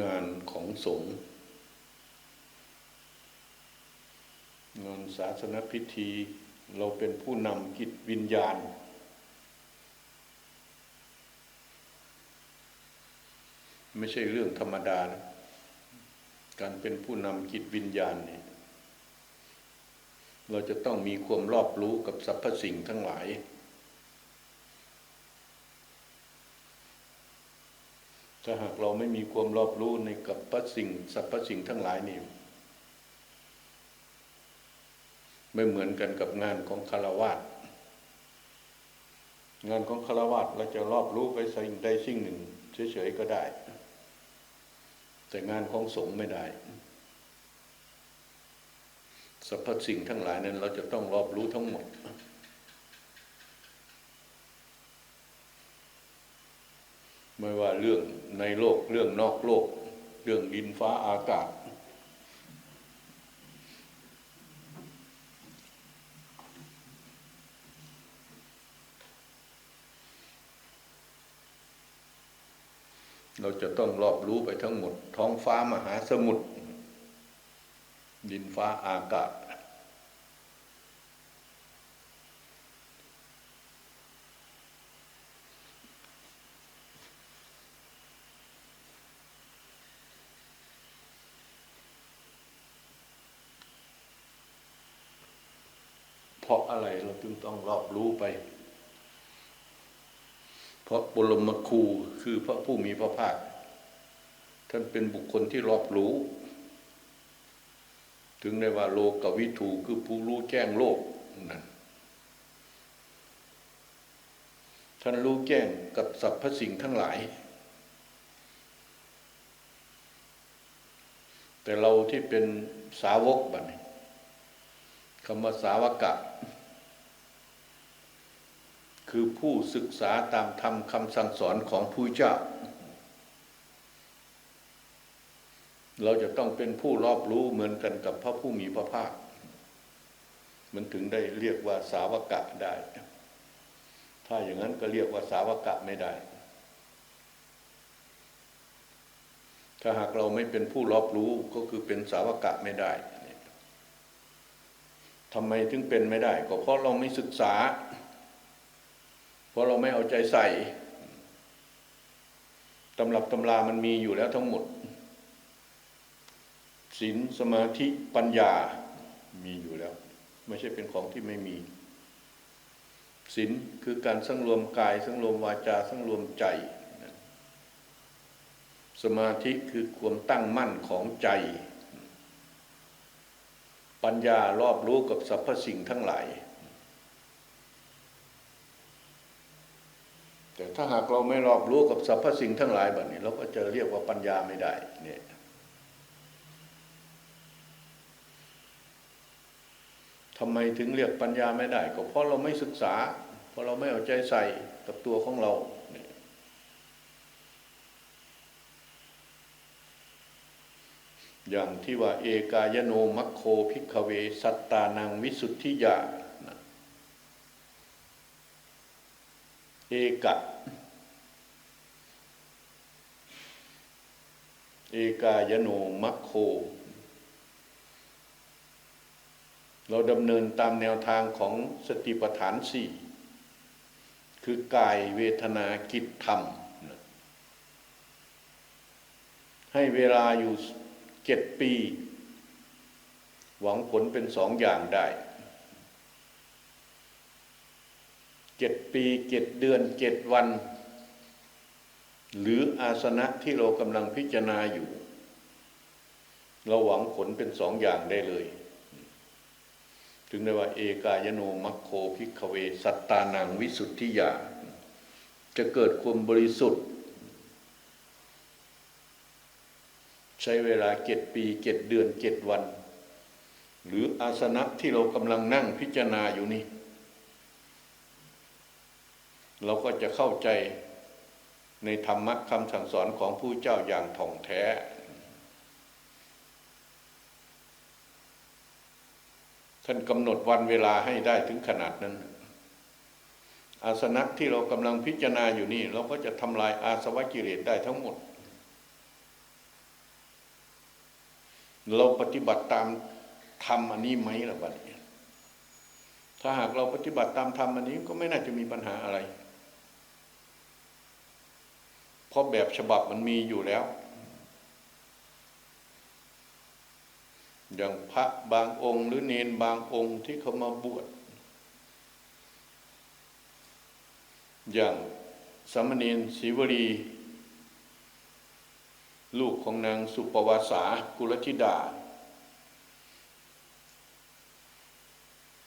งานของสงฆ์งานศาสนพิธี เราเป็นผู้นำกิจวิญญาณ ไม่ใช่เรื่องธรรมดานะการเป็นผู้นำกิจวิญญาณเนี่ยเราจะต้องมีความรอบรู้กับสรรพสิ่งทั้งหลาย ถ้าหากเราไม่มีความรอบรู้ในกับพระสิ่งสรรพสิ่งทั้งหลายนี่ไม่เหมือนกันกับงานของคารวาสงานของคารวาสเราจะรอบรู้ไปสิ่งใดสิ่งหนึ่งเฉยๆก็ได้ แต่งานของสงฆ์ไม่ได้สรรพสิ่งทั้งหลายนั้น เราจะต้องรอบรู้ทั้งหมด ไม่ว่าเรื่องในโลกเรื่องนอกโลก เรื่องดินฟ้าอากาศ เราจะต้องรอบรู้ไปทั้งหมด ท้องฟ้ามหาสมุทรดินฟ้าอากาศ เพราะอะไรเราจึง ต้องรอบรู้ไป เพราะบรมครูคือพระผู้มีพระภาค ท่านเป็นบุคคลที่รอบรู้ ถึงได้ว่าโลกวิถูคือผู้รู้แจ้งโลกนั่นท่านรู้แจ้งกับสรรพสิ่งทั้งหลาย แต่เราที่เป็นสาวกบัดนี้คำว่าสาวกะ คือผู้ศึกษาตามธรรมคำสั่งสอนของผู้เจ้า เราจะต้องเป็นผู้รอบรู้เหมือนกันกับพระผู้มีพระภาค มันถึงได้เรียกว่าสาวกะได้ ถ้าอย่างนั้นก็เรียกว่าสาวกะไม่ได้ ถ้าหากเราไม่เป็นผู้รอบรู้ก็คือเป็นสาวกะไม่ได้ทำไมถึงเป็นไม่ได้ ก็เพราะเราไม่ศึกษา เพราะเราไม่เอาใจใส่ตำรับตำรามันมีอยู่แล้วทั้งหมดศีลสมาธิปัญญามีอยู่แล้ว ไม่ใช่เป็นของที่ไม่มีศีลคือการสังรวมกายสังรวมวาจาสังรวมใจ สมาธิคือความตั้งมั่นของใจ ปัญญารอบรู้กับสรรพสิ่งทั้งหลาย แต่ ถ้าหากเราไม่รอบรู้กับสรรพสิ่งทั้งหลายแบบนี้ เราก็จะเรียกว่าปัญญาไม่ได้เนี่ยทำไมถึงเรียกปัญญาไม่ได้ ก็เพราะเราไม่ศึกษา เพราะเราไม่เอาใจใส่กับตัวของเราอย่างที่ว่าเอกายโนมัคโคพิกเว สัตตานังวิสุทธิยาเอกะ เอกายโนมัคโค เราดำเนินตามแนวทางของสติปัฏฐานสี่คือกายเวทนากิจธรรม ให้เวลาอยู่เจ็ดปี หวังผลเป็นสองอย่างได้เจ็ดปีเจ็ดเดือนเจ็ดวัน หรืออาสนะที่เรากำลังพิจารณาอยู่ เราหวังผลเป็นสองอย่างได้เลย ถึงได้ว่า เอกายโนมัคโคพิกเว สัตตานังวิสุทธิยา จะเกิดความบริสุทธิ์ ใช้เวลาเจ็ดปีเจ็ดเดือนเจ็ดวัน หรืออาสนะที่เรากำลังนั่งพิจารณาอยู่นี่ เราก็จะเข้าใจ ในธรรมะคำสั่งสอนของผู้เจ้าอย่างถ่องแท้ ท่านกำหนดวันเวลาให้ได้ถึงขนาดนั้น อาสนะที่เรากำลังพิจารณาอยู่นี่เราก็จะทำลายอาสวะกิเลสได้ทั้งหมด เราปฏิบัติตามธรรมอันนี้ไหมล่ะบัดนี้ถ้าหากเราปฏิบัติตามธรรมอันนี้ก็ไม่น่าจะมีปัญหาอะไร เพราะแบบฉบับมันมีอยู่แล้ว อย่างพระบางองค์หรือเนนบางองค์ที่เขามาบวช อย่างสามเณรศิวรี ลูกของนางสุปวาสากุลธิดา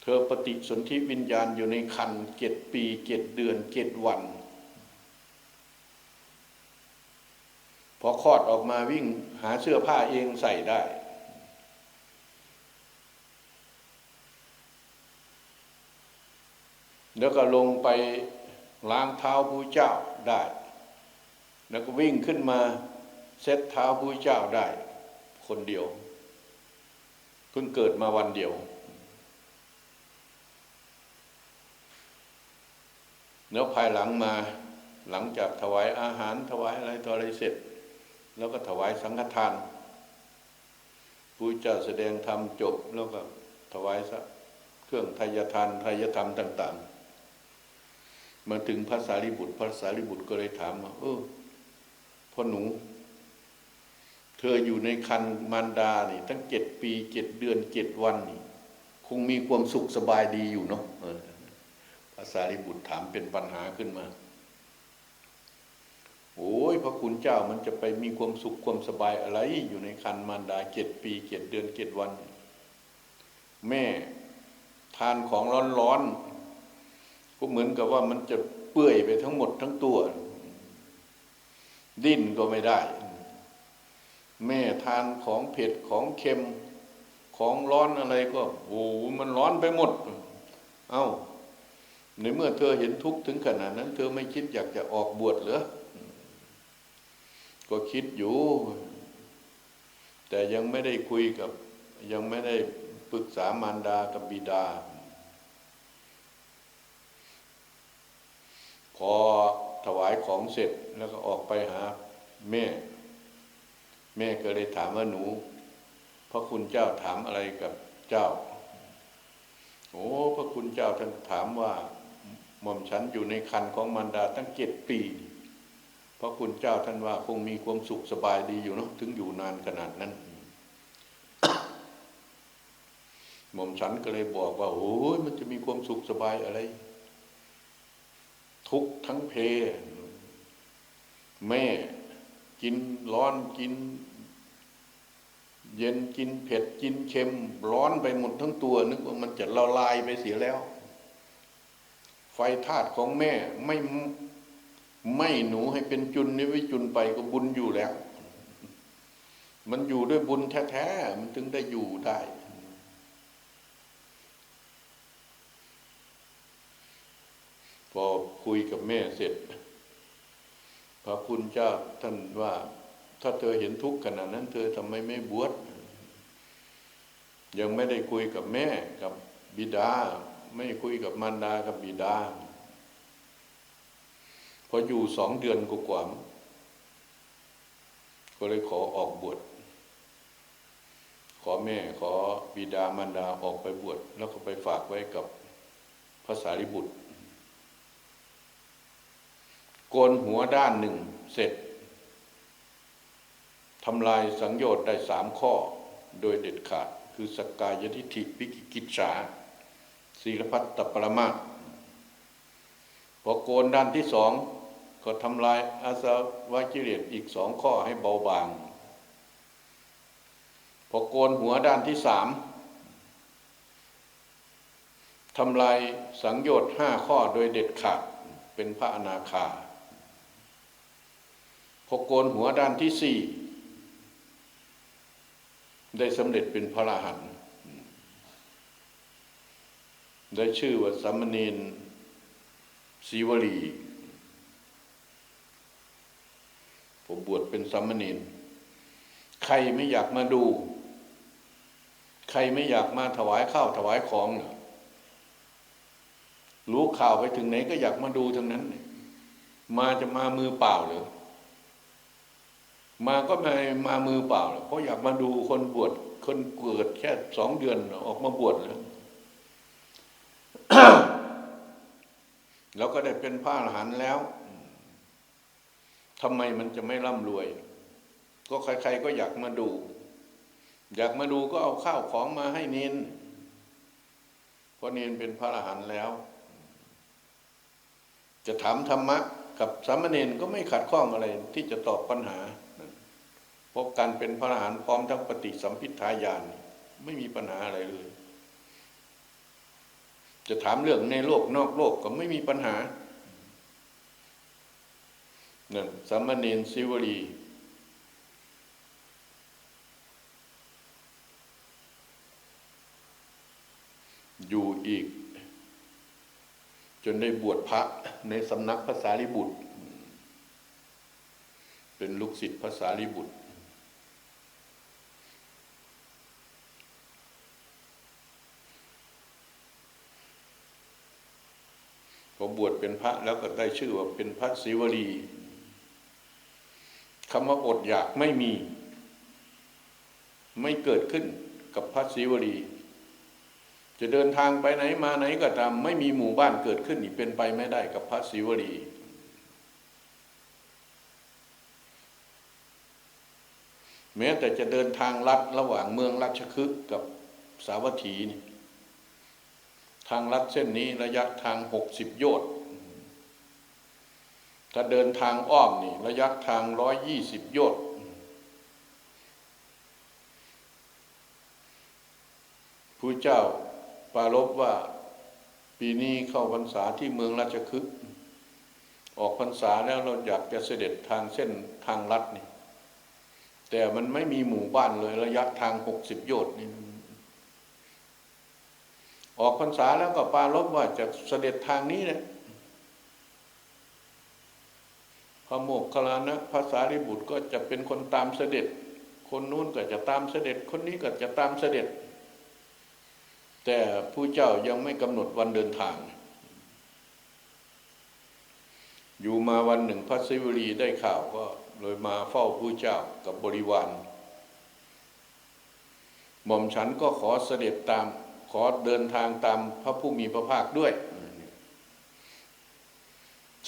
เธอปฏิสนธิวิญญาณอยู่ในคันเจ็ดปีเจ็ดเดือนเจ็ดวัน พ ออกมาวิ่งหาเสื้อผ้าเองใส่ได้ แล้วก็ลงไปล้างเท้าพระเจ้าได้ แล้วก็วิ่งขึ้นมาเซ็ตเท้าพระเจ้าได้ คนเดียวเพิ่งเกิดมาวันเดียว แล้วภายหลังมาหลังจากถวายอาหารถวายอะไรต่ออะไรเสร็จ แล้วก็ถวายสังฆทานพระเจ้าแสดงธรรมจบแล้วก็ถวายเครื่องทายทานทายธรรมต่าง ๆ มาถึงพระสารีบุตร พระสารีบุตรก็เลยถามว่าเออพ่อหนู เธออยู่ในคันมารดานี่ตั้งเจ็ดปีเจ็ดเดือนเจ็ดวันนี่คงมีความสุขสบายดีอยู่เนาะเออพระสารีบุตรถามเป็นปัญหาขึ้นมา โอ้ยพระคุณเจ้ามันจะไปมีความสุขความสบายอะไรอยู่ในคันมารดาเจ็ดปีเจ็ดเดือนเจ็ดวัน แม่ทานของร้อนๆก็เหมือนกับว่ามันจะเปื่อยไปทั้งหมดทั้งตัว ดิ้นก็ไม่ได้ แม่ทานของเผ็ดของเค็มของร้อนอะไรก็โอ้มันร้อนไปหมด เอา้าในเมื่อเธอเห็นทุกข์ถึงขนาดนั้น เธอไม่คิดอยากจะออกบวชเหรอ ก็คิดอยู่ แต่ยังไม่ได้คุยกับยังไม่ได้ปรึกษามารดากับบิดา พอถวายของเสร็จแล้วก็ออกไปหาแม่ แม่ก็เลยถามว่าหนูพระคุณเจ้าถามอะไรกับเจ้า โอ้พระคุณเจ้าท่านถามว่าหม่อมฉันอยู่ในคันของมารดาตั้งเจ็ดปี พระคุณเจ้าท่านว่าคงมีความสุขสบายดีอยู่เนาะถึงอยู่นานขนาดนั้น หม่อมฉันก็เลยบอกว่าโอ้ยมันจะมีความสุขสบายอะไร ทุกทั้งเพ แม่กินร้อนกิน เย็นกินเผ็ดกินเค็ม ร้อนไปหมดทั้งตัว นึกว่ามันจะละลายไปเสียแล้ว ไฟธาตุของแม่ไม่ ไม่หนูให้เป็นจุนนิวิจุนไปก็บุญอยู่แล้ว มันอยู่ด้วยบุญแท้ๆมันถึงได้อยู่ได้ พอคุยกับแม่เสร็จ พระคุณเจ้าท่านว่า ถ้าเธอเห็นทุกข์ขนาดนั้น เธอทำไมไม่บวชยังไม่ได้คุยกับแม่กับบิดา ไม่คุยกับมารดากับบิดา พออยู่สองเดือนกว่าก็เลยขอออกบวชขอแม่ขอบิดามารดาออกไปบวชแล้วก็ไปฝากไว้กับพระสารีบุตรโกนหัวด้านหนึ่งเสร็จทำลายสังโยชน์ได้สามข้อโดยเด็ดขาด คือสกกายทิฏฐิวิกิกิจฉาศีลพัตตปรมาพอโกนด้านที่สอง ก็ทำลายอาสวะกิเลสอีกสองข้อให้เบาบาง พอโกนหัวด้านที่สามทำลายสังโยชน์ห้าข้อโดยเด็ดขาดเป็นพระอนาคาพอโกนหัวด้านที่สี่ได้สำเร็จเป็นพระอรหันต์ได้ชื่อว่าสัมมณีนศีวลี ผมบวชเป็นสัมมณีนใครไม่อยากมาดู ใครไม่อยากมาถวายข้าวถวายของเนรู้ข่าวไปถึงไหนก็อยากมาดูทั้งนั้นมาจะมามือเปล่าหรือมาก็ม่มามือเปล่าเพราะอยากมาดูคนบวชคนเกิดแค่สองเดือนออกมาบวชแล้วแล้วก็ได้เป็นพระอรหันต์แล้ว ทำไมมันจะไม่ร่ำรวย ก็ใครๆก็อยากมาดู อยากมาดูก็เอาข้าวของมาให้เนนเพราะเนนเป็นพระอรหันต์แล้ว จะถามธรรมะกับสามเณรก็ไม่ขัดข้องอะไรที่จะตอบปัญหาเพราะการเป็นพระอรหันต์พร้อมทั้งปฏิสัมพิทาญาณไม่มีปัญหาอะไรเลย จะถามเรื่องในโลกนอกโลกก็ไม่มีปัญหา นั่นสามเณรศิวลีอยู่อีก จนได้บวชพระในสำนักภาษาลิบุตร เป็นลูกศิษย์ภาษาลิบุตร พอบวชเป็นพระแล้วก็ได้ชื่อว่าเป็นพระศิวลี คำว่าอดอยากไม่มี ไม่เกิดขึ้นกับพระศิวลีจะเดินทางไปไหนมาไหนก็ตามไม่มีหมู่บ้านเกิดขึ้นนี่เป็นไปไม่ได้กับพระศิวลีแม้แต่จะเดินทางลัดระหว่างเมืองราชคฤห์กับสาวัตถีนี่ทางลัดเส้นนี้ระยะทางหกสิบโยชน์ ถ้าเดินทางอ้อมนี่ ระยะทางร้อยยี่สิบโยชน์ผู้เจ้าปารบว่าปีนี้เข้าพรรษาที่เมืองราชคฤห์ออกพรรษาแล้วเราอยากจะเสด็จทางเส้นทางลัดนี่ แต่มันไม่มีหมู่บ้านเลยระยะทางหกสิบโยชน์นี่ออกพรรษาแล้วก็ปารบว่าจะเสด็จทางนี้นะ พระโมกขลานะภาษาริบุตรก็จะเป็นคนตามเสด็จ คนนู้นก็จะตามเสด็จ คนนี้ก็จะตามเสด็จ แต่ผู้เจ้ายังไม่กำหนดวันเดินทาง อยู่มาวันหนึ่งพระศิวลีได้ข่าวก็เลยมาเฝ้าผู้เจ้ากับบริวารหม่อมฉันก็ขอเสด็จตามขอเดินทางตามพระผู้มีพระภาคด้วย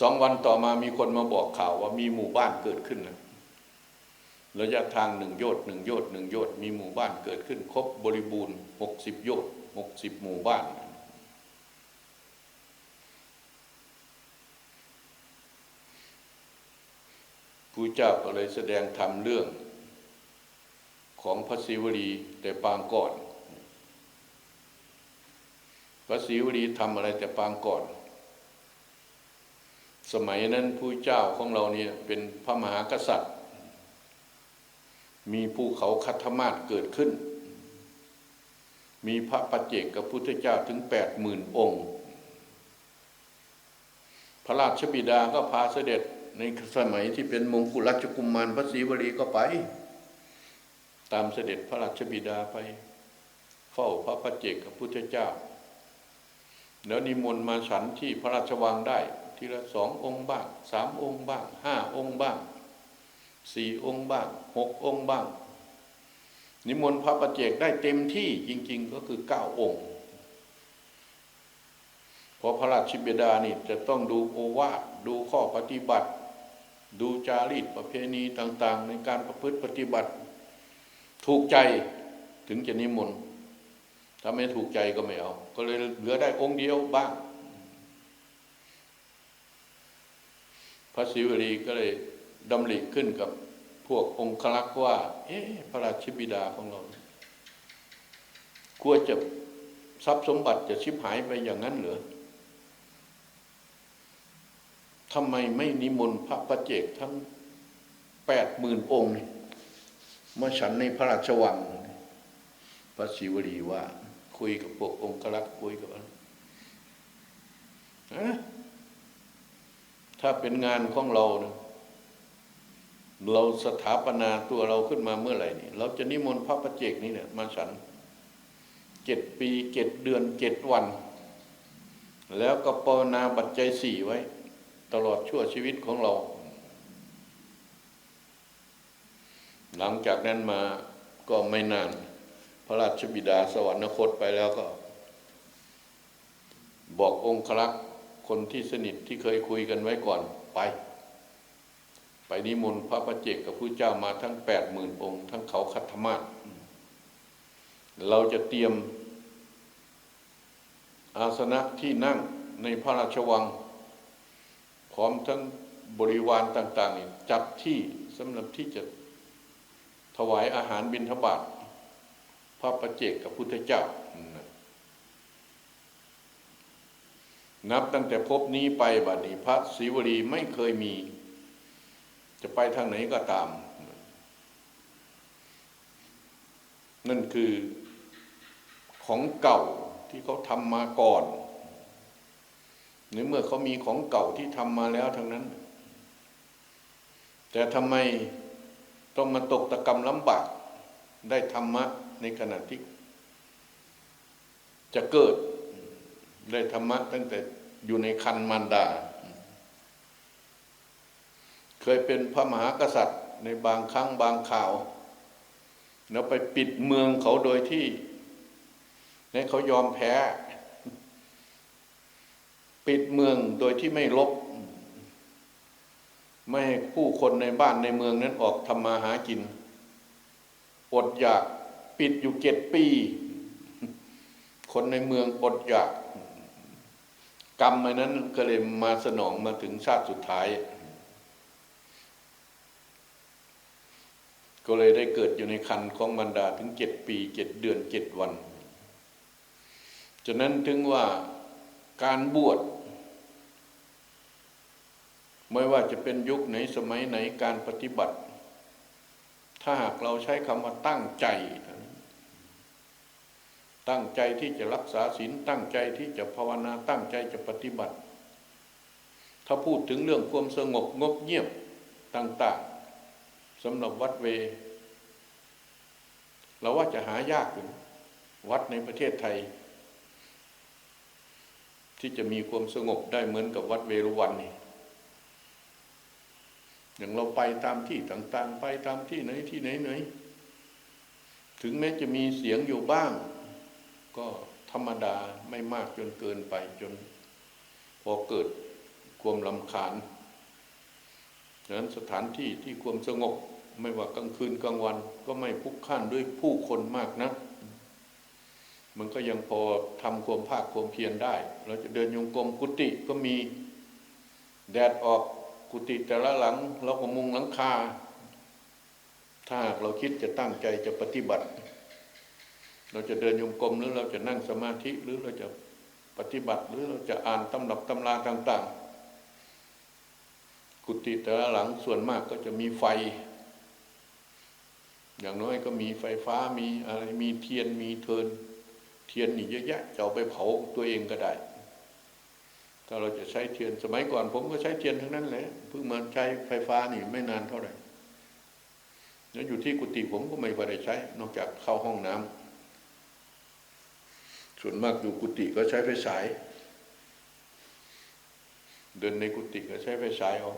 สองวันต่อมามีคนมาบอกข่าวว่ามีหมู่บ้านเกิดขึ้นนะระยะทางหนึ่งโยชน์หนึ่งโยชน์หนึ่งโยชน์มีหมู่บ้านเกิดขึ้น ครบบริบูรณ์หกสิบโยชน์หกสิบหมู่บ้าน ผู้เจ้าก็เลยแสดงธรรมเรื่องของพระศิวลีแต่ปางก่อน พระศิวลีทำอะไรแต่ปางก่อน สมัยนั้นผู้เจ้าของเราเนี่ยเป็นพระมหากษัตริย์ มีภูเขาคัทมาศเกิดขึ้น มีพระปัจเจกกับพุทธเจ้าถึงแปดหมื่นองค์ พระราชบิดาก็พาเสด็จในสมัยที่เป็นมงกุฎราชกุมมารพระศรีวลีก็ไป ตามเสด็จพระราชบิดาไป เฝ้าพระปัจเจกกับพุทธเจ้า แล้วนิมนต์มาฉันที่พระราชวังได้ ทีละสององค์บ้างสามองค์บ้างห้าองค์บ้างสี่องค์บ้างหกองค์บ้าง นิมนต์พระปัจเจกได้เต็มที่จริง ๆ ก็คือเก้าองค์เพราะพระราชบิดานี่จะต้องดูโอวาทดูข้อปฏิบัติ ดูจารีตประเพณีต่าง ๆ ในการประพฤติปฏิบัติ ถูกใจถึงจะนิมนต์ถ้าไม่ถูกใจก็ไม่เอา ก็เลยเหลือได้องค์เดียวบ้าง ระศิวลีก็เลยดำริขึ้นกับพวกองคลักษ์ว่า เอ๊ะพระราชบิดาของเรากลัวจะทรัพย์สมบัติจะชิบหายไปอย่างนั้นเหรอทำไมไม่นิมนต์พระประเจกทั้งแปดหมื่นองค์มาฉันในพระราชวัง พระศิวลีว่า คุยกับพวกองคลักษ์คุยกับอะ ถ้าเป็นงานของเรานะเราสถาปนาตัวเราขึ้นมาเมื่อไหร่นี่เราจะนิมนต์พระประเจกนี่เนี่ยมาฉันเจ็ดปีเจ็ดเดือนเจ็ดวัน แล้วก็ปรนาบัจจัยสี่ไว้ ตลอดชั่วชีวิตของเรา หลังจากนั้นมาก็ไม่นาน พระราชบิดาสวรรคตไปแล้วก็ บอกองครักษ์ คนที่สนิทที่เคยคุยกันไว้ก่อนไป ไปนิมนต์พระประเจกกับผู้เจ้ามาทั้งแปดหมื่นองค์ทั้งเขาคัตธมาศเราจะเตรียม อาสนะที่นั่งในพระราชวัง พร้อมทั้งบริวารต่างๆนี่จัดที่สำหรับที่จะถวายอาหารบิณฑบาตพระประเจกกับพุทธเจ้า นับตั้งแต่พบนี้ไปบัดนี้พระศรีวลีไม่เคยมี จะไปทางไหนก็ตาม นั่นคือของเก่าที่เขาทำมาก่อนในเมื่อเขามีของเก่าที่ทำมาแล้วทั้งนั้น แต่ทำไมต้องมาตกตะกรรมลำบากได้ธรรมะในขณะที่จะเกิด ได้ธรรมะตั้งแต่อยู่ในคันมารดา เคยเป็นพระมหากษัตริย์ในบางครั้งบางข่าว แล้วไปปิดเมืองเขาโดยที่ให้เขายอมแพ้ ปิดเมืองโดยที่ไม่ลบ ไม่ให้ผู้คนในบ้านในเมืองนั้นออกทำมาหากิน อดอยากปิดอยู่เจ็ดปี คนในเมืองอดอยาก กรรมอันนั้นก็เลยมาสนองมาถึงชาติสุดท้าย ก็เลยได้เกิดอยู่ในคันของบรรดาถึงเจ็ดปีเจ็ดเดือนเจ็ดวันฉะนั้นถึงว่าการบวชไม่ว่าจะเป็นยุคไหนสมัยไหนการปฏิบัติ ถ้าหากเราใช้คำว่าตั้งใจ ตั้งใจที่จะรักษาศีลตั้งใจที่จะภาวนาตั้งใจจะปฏิบัติ ถ้าพูดถึงเรื่องความสงบงบเงียบต่างๆสำหรับวัดเว เราว่าจะหายากอยู่วัดในประเทศไทย ที่จะมีความสงบได้เหมือนกับวัดเวรุวันนี่อย่างเราไปตามที่ต่างๆ ไปตามที่ไหนที่ไหนไหนถึงแม้จะมีเสียงอยู่บ้าง ก็ธรรมดาไม่มากจนเกินไปจน พอเกิดความลำคาญดังนั้นสถานที่ที่ความสงบไม่ว่ากลางคืนกลางวัน ก็ไม่พุกขันด้วยผู้คนมากนะ มันก็ยังพอทำความภาคความเพียรได้ เราจะเดินยงกรมกุฏิก็มีแดดออกกุฏิแต่ละหลัง เราก็มุงหลังคา ถ้าเราคิดจะตั้งใจจะปฏิบัติ เราจะเดินโยมกลมหรือเราจะนั่งสมาธิหรือเราจะปฏิบัติหรือเราจะอ่านตำรับตำราต่าง ๆ กุฏิแต่ละหลังส่วนมากก็จะมีไฟ อย่างน้อยก็มีไฟฟ้ามีอะไรมีเทียนมีเทิน เทียนนี่เยอะแยะจะเอาไปเผาตัวเองก็ได้ถ้าเราจะใช้เทียนสมัยก่อน ผมก็ใช้เทียนทั้งนั้นแหละเพิ่งมาใช้ไฟฟ้านี่ไม่นานเท่าไหร่แล้วอยู่ที่กุฏิผมก็ไม่ได้ใช้ นอกจากเข้าห้องน้ำ ส่วนมากอยู่กุฏิก็ใช้ไฟฉาย เดินในกุฏิก็ใช้ไฟฉายเอา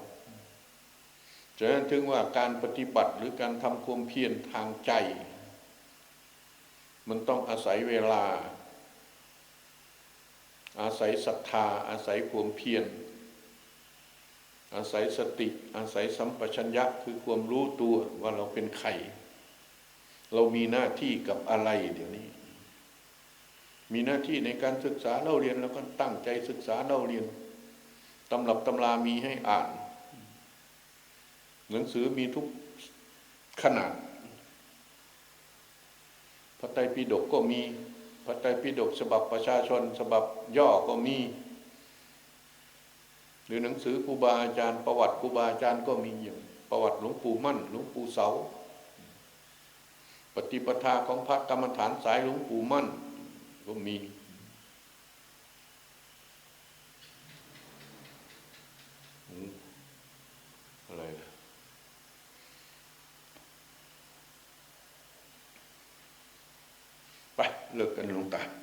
ฉะนั้นถึงว่าการปฏิบัติหรือการทำความเพียรทางใจ มันต้องอาศัยเวลา อาศัยศรัทธา อาศัยความเพียรอาศัยสติ อาศัยสัมปชัญญะคือความรู้ตัวว่าเราเป็นใคร เรามีหน้าที่กับอะไรเดี๋ยวนี้ มีหน้าที่ในการศึกษาเล่าเรียนแล้วก็ตั้งใจศึกษาเล่าเรียนตำรับตำรามีให้อ่าน หนังสือมีทุกขนาด พระไตรปิฎกก็มี พระไตรปิฎกฉบับประชาชนฉบับย่อก็มี หรือหนังสือครูบาอาจารย์ ประวัติครูบาอาจารย์ก็มีอย่างประวัติหลวงปู่มั่นหลวงปู่เสา ปฏิปทาของพระกรรมฐานสายหลวงปู่มั่น ก็มี อะไรนะไปเลิกกันลงตา